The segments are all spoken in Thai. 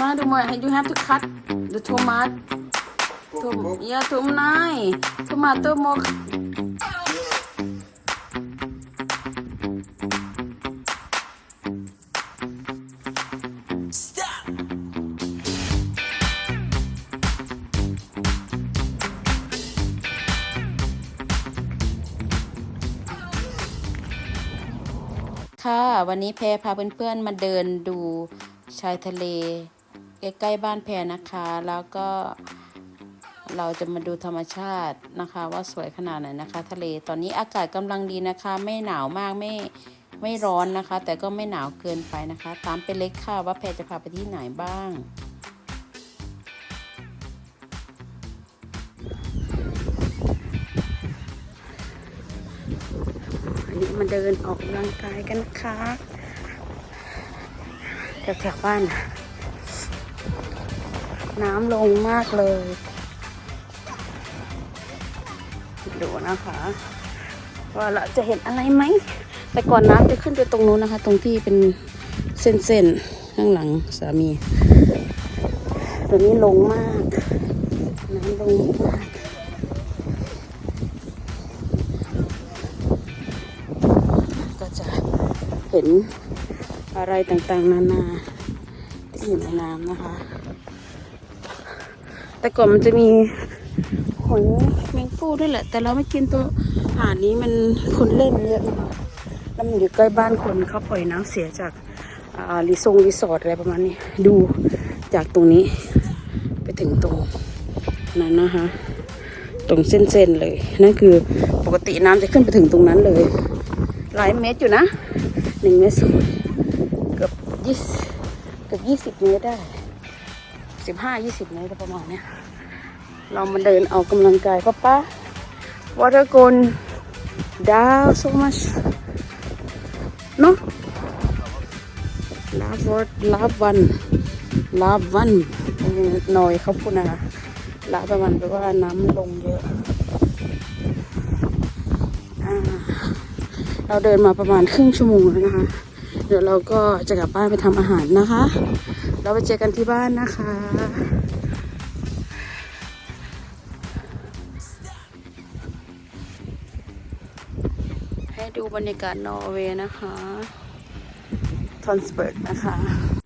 มาดูมา you have to cut the tomato Tom yeah tomato tomato more ค่ะ วันนี้แพรพาเพื่อนๆมาเดินดู ชายทะเลใกล้ๆบ้านแพรนะคะ แล้วก็เราจะมาดูธรรมชาตินะคะ ว่าสวยขนาดไหนนะคะ ทะเลตอนนี้อากาศกำลังดีนะคะ ไม่หนาวมากไม่ไม่ร้อนนะคะ แต่ก็ไม่หนาวเกินไปนะคะ ตามไปเล็กค่ะว่าแพรจะพาไปที่ไหนบ้างอันนี้มาเดินออกกำลังกายกันนะคะ แถวๆบ้าน น้ำลงมากเลย ดูนะคะ ว่าเราจะเห็นอะไรไหม แต่ก่อนน้ำจะขึ้นไปตรงนู้นนะคะ ตรงที่เป็นเส้นๆ ข้างหลังสามี ตัวนี้ลงมาก น้ำลงมากก็จะเห็น อะไรต่างๆ นานาที่อยู่ในน้ำนะคะ แต่ก่อนมันจะมีหอยแมงปูด้วยแหละ แต่เราไม่กินตัวหานี้มันคนเล่นเยอะนะคะแล้วมันอยู่ใกล้บ้านคนเขาปล่อยน้ำเสียจาการีสงรีสอร์ทอะไรประมาณนี้ ดูจากตรงนี้ไปถึงตรงนั้นนะคะ ตรงเส้นๆเลย นั่นคือปกติน้ำจะขึ้นไปถึงตรงนั้นเลย หลายเมตรอยู่นะหนึ่งเมตรสูง ยี่สิบเกือบยี่สิบเมตรได้สิบห้ายี่สิบเมตรประมาณเนี้ยเรามาเดินออกกำลังกายป้าป้า water gone down so much no love word love one love one หน่อยเขาพูดนะคะลาประมาณแปลว่าน้ำลงเยอะเราเดินมาประมาณครึ่งชั่วโมงแล้วนะคะ เดี๋ยวเราก็จะกลับบ้านไปทำอาหารนะคะ เราไปเจอกันที่บ้านนะคะ ให้ดูบรรยากาศนอร์เวย์นะคะทอนสเบิร์กนะคะ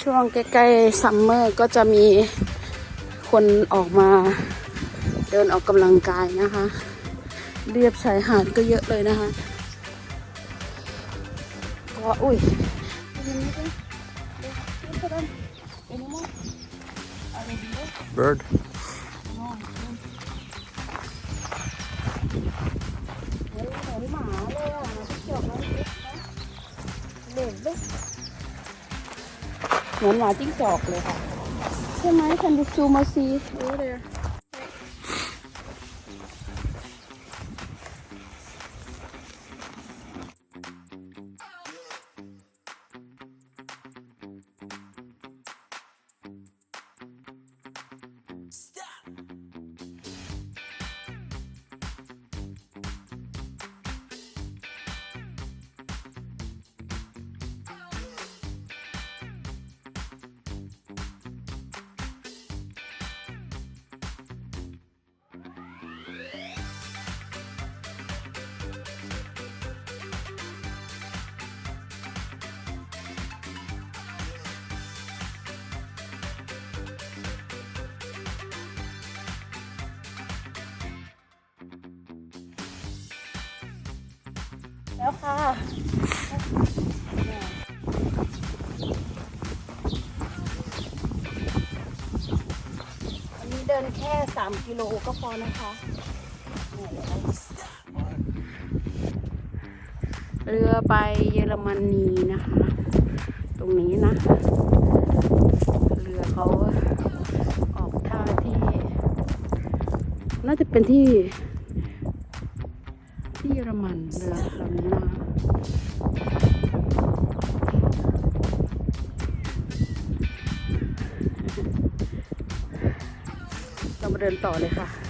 ช่วงใกล้ๆซัมเมอร์ก็จะมีคนออกมาเดินออกกำลังกายนะคะ เรียบชายหาดก็เยอะเลยนะคะเพราะว่าอุ้ย Bird. เหมือนหมาเลยอะที่เกี่ยวกับเด็กด้วย เหมือนหมาจิ้งจอกเลยค่ะ ใช่ไหมคันดูซูมาซี แล้วค่ะอันนี้เดินแค่ 3 กิโลก็พอนะคะ เรือไปเยอรมนีนะคะ ตรงนี้นะ เรือเขาออกท่าที่ น่าจะเป็นที่ ที่เยอรมันเรือลำนี้นะเรามาเดินต่อเลยค่ะ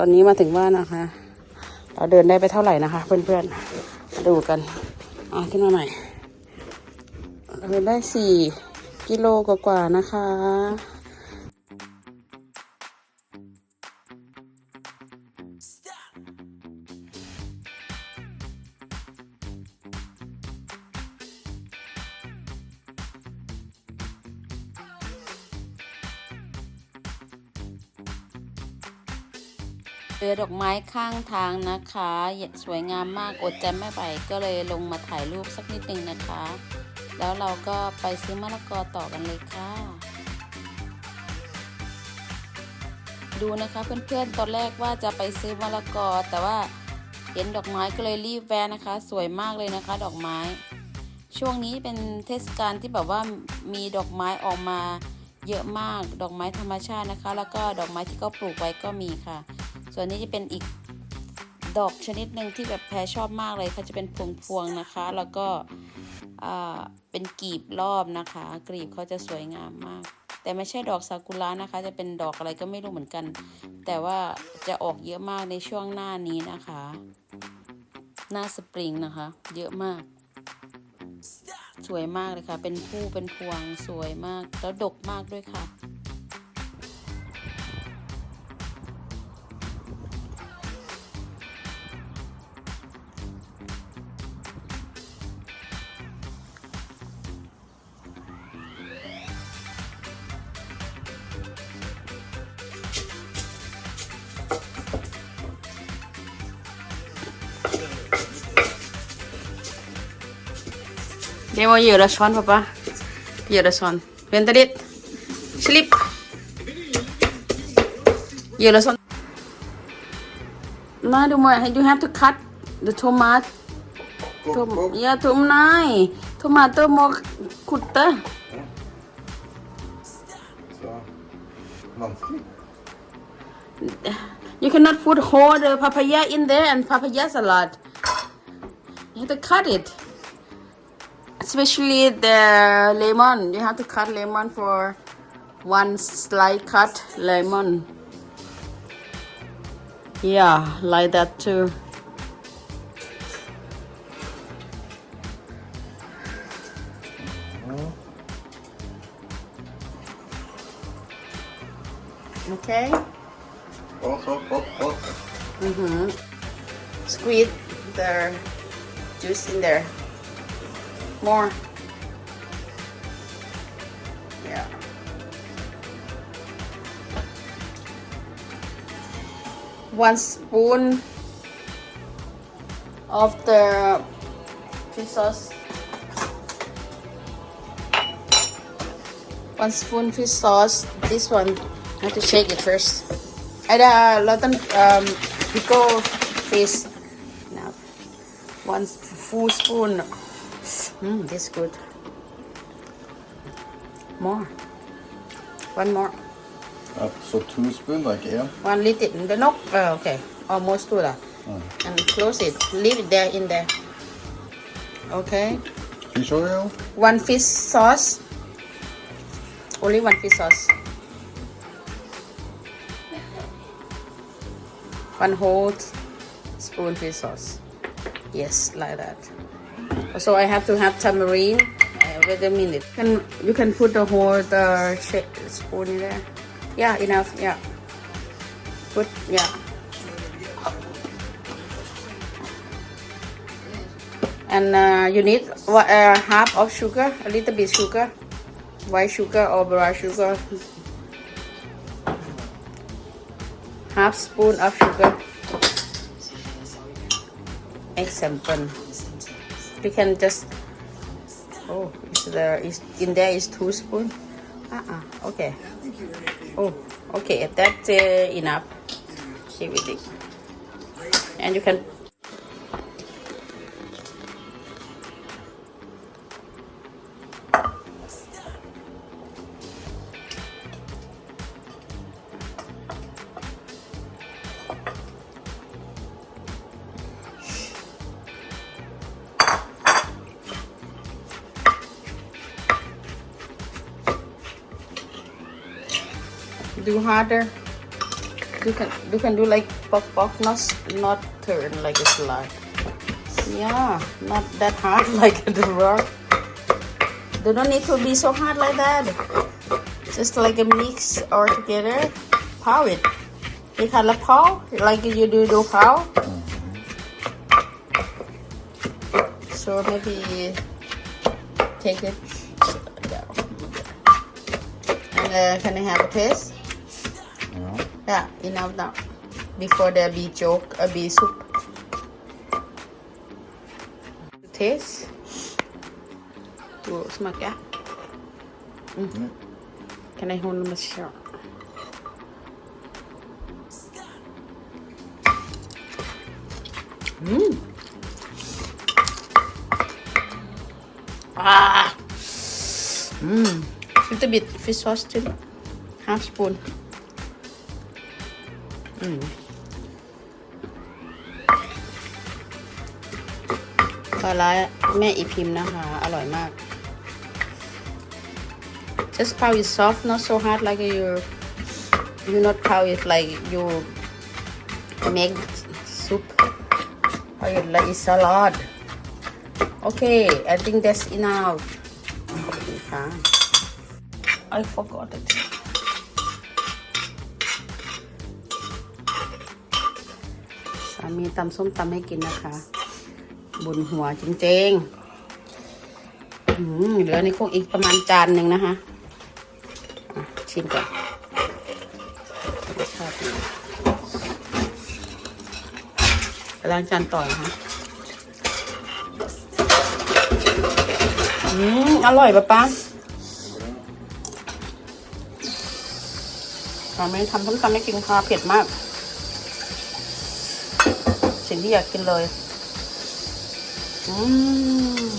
ตอนนี้มาถึงบ้านนะคะ เราเดินได้ไปเท่าไหร่นะคะ เพื่อนๆดูกันอะขึ้นมาใหม่เราเดินได้สี่กิโลกว่าๆนะคะ ดอกไม้ข้างทางนะคะ สวยงามมากอดใจไม่ไหวก็เลยลงมาถ่ายรูปสักนิดนึงนะคะ แล้วเราก็ไปซื้อมะละกอต่อกันเลยค่ะ ดูนะคะเพื่อนๆตอนแรกว่าจะไปซื้อมะละกอ แต่ว่าเห็นดอกไม้ก็เลยรีบแวะนะคะ สวยมากเลยนะคะ ดอกไม้ ช่วงนี้เป็นเทศกาลที่แบบว่ามีดอกไม้ออกมาเยอะมากดอกไม้ธรรมชาตินะคะ แล้วก็ดอกไม้ที่เขาปลูกไว้ก็มีค่ะ ส่วนนี้จะเป็นอีกดอกชนิดหนึ่งที่แบบแพรชอบมากเลยเขาจะเป็นพวงๆนะคะ แล้วก็เป็นกลีบรอบนะคะ กลีบเขาจะสวยงามมาก แต่ไม่ใช่ดอกซากุระนะคะ จะเป็นดอกอะไรก็ไม่รู้เหมือนกัน แต่ว่าจะออกเยอะมากในช่วงหน้านี้นะคะ หน้าสปริงนะคะ เยอะมาก สวยมากเลยค่ะ เป็นผู้เป็นพวงสวยมากแล้วดกมากด้วยค่ะ Kaya mo yung rasyon, papa. Yung rasyon. Benta dit. Sleep. Yung rasyon. No, do more. You have to cut the tomato. Tom yeah, tomato. Tomato more kutta. You cannot put whole the papaya in there and papaya salad. You have to cut it. Especially the lemon. You have to cut lemon for one slice cut lemon. Yeah, like that too. Okay. Hot. Mm-hmm. Squeeze the juice in there. More. Yeah. One spoon of the fish sauce. One spoon fish sauce. This one, I have to shake it first. Ada lotan um, pickle fish. Now, one full spoon. Mm, this good. More. One more. Uh, so two spoon, like yeah. One little. The no. Oh, okay. Almost two lah. And close it. Leave it there in there. Okay. Fish oil. One fish sauce. Only one fish sauce. One whole spoon fish sauce. Yes, like that. So I have to have tamarind. Uh, wait a minute. Can you can put the whole the spoon in there? Yeah, enough. Yeah. Put yeah. and uh, you need what, uh, half of sugar a little bit sugar white sugar or brown sugar half spoon of sugar example you can just oh is the is in there is two spoon? Uh-uh okay. Oh okay that's uh, enough. Keep with it and you can do harder. You can you can do like pop pop, not not turn like a slide. Yeah, not that hard like the rock. They Do not need to be so hard like that. Just like a mix all together. Pow it. You can like pow like you do do pow. So maybe take it. And uh, can I have a taste? Ja. Yeah, enough now. Before there be joke, a be soup. Taste. Oh, smaka. Mm. Can I hold them a shot? Mm. Ah. Mm. Little bit fish sauce too. Half spoon. ปลาร้าแม่อีพิมพ์นะคะ อร่อยมาก just pow it soft not so hard like you you not pow it like you make soup pow it like it's salad okay I think that's enough ขอบคุณค่ะ I forgot it มีตำส้มตำให้กินนะคะบุญหัวจริงๆอืมเหลือในคุกอีกประมาณจานหนึ่งนะคะชิมก่อนรสชาติดีไปล้างจานต่อนะคะอืมอร่อยปะป๊าสามีทำส้มตำให้กินค่ะเผ็ดมาก สิ่งที่อยากกินเลย อืม